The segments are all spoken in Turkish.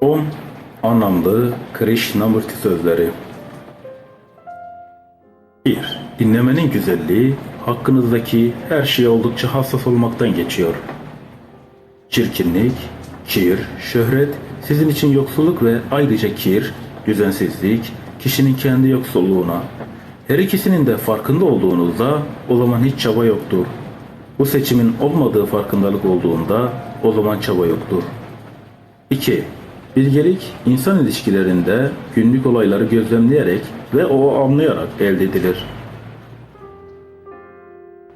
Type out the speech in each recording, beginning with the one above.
10. Anlamlı Krishnamurti sözleri 1. Dinlemenin güzelliği hakkınızdaki her şeye oldukça hassas olmaktan geçiyor. Çirkinlik, kir, şöhret sizin için yoksulluk ve ayrıca kir, düzensizlik kişinin kendi yoksulluğuna. Her ikisinin de farkında olduğunuzda o zaman hiç çaba yoktur. Bu seçimin olmadığı farkındalık olduğunda o zaman çaba yoktur. 2. Bilgelik insan ilişkilerinde günlük olayları gözlemleyerek ve o anlayarak elde edilir.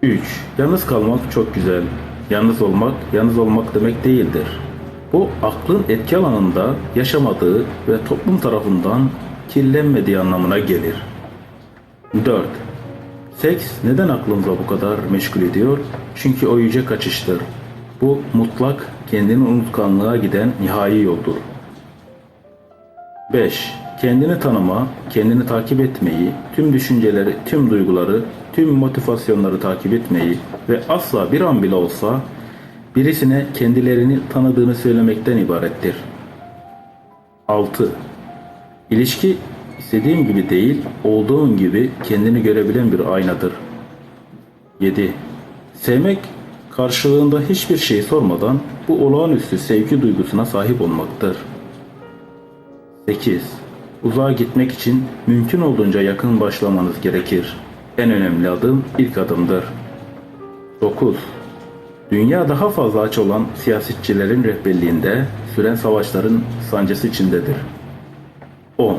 3. Yalnız kalmak çok güzel. Yalnız olmak, yalnız olmak demek değildir. Bu aklın etki alanında yaşamadığı ve toplum tarafından kirlenmediği anlamına gelir. 4. Seks neden aklımıza bu kadar meşgul ediyor? Çünkü o yüce kaçıştır. Bu mutlak kendini unutkanlığa giden nihai yoldur. 5. Kendini tanıma, kendini takip etmeyi, tüm düşünceleri, tüm duyguları, tüm motivasyonları takip etmeyi ve asla bir an bile olsa birisine kendilerini tanıdığını söylemekten ibarettir. 6. İlişki istediğin gibi değil, olduğun gibi kendini görebilen bir aynadır. 7. Sevmek karşılığında hiçbir şey sormadan bu olağanüstü sevgi duygusuna sahip olmaktır. 8. Uzağa gitmek için mümkün olduğunca yakın başlamanız gerekir. En önemli adım ilk adımdır. 9. Dünya daha fazla aç olan siyasetçilerin rehberliğinde süren savaşların sancısı içindedir. 10.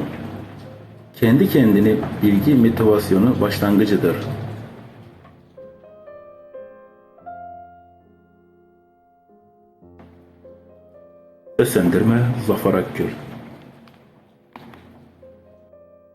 Kendi kendini bilgi motivasyonu başlangıcıdır. Seslendirme Zafer Akgül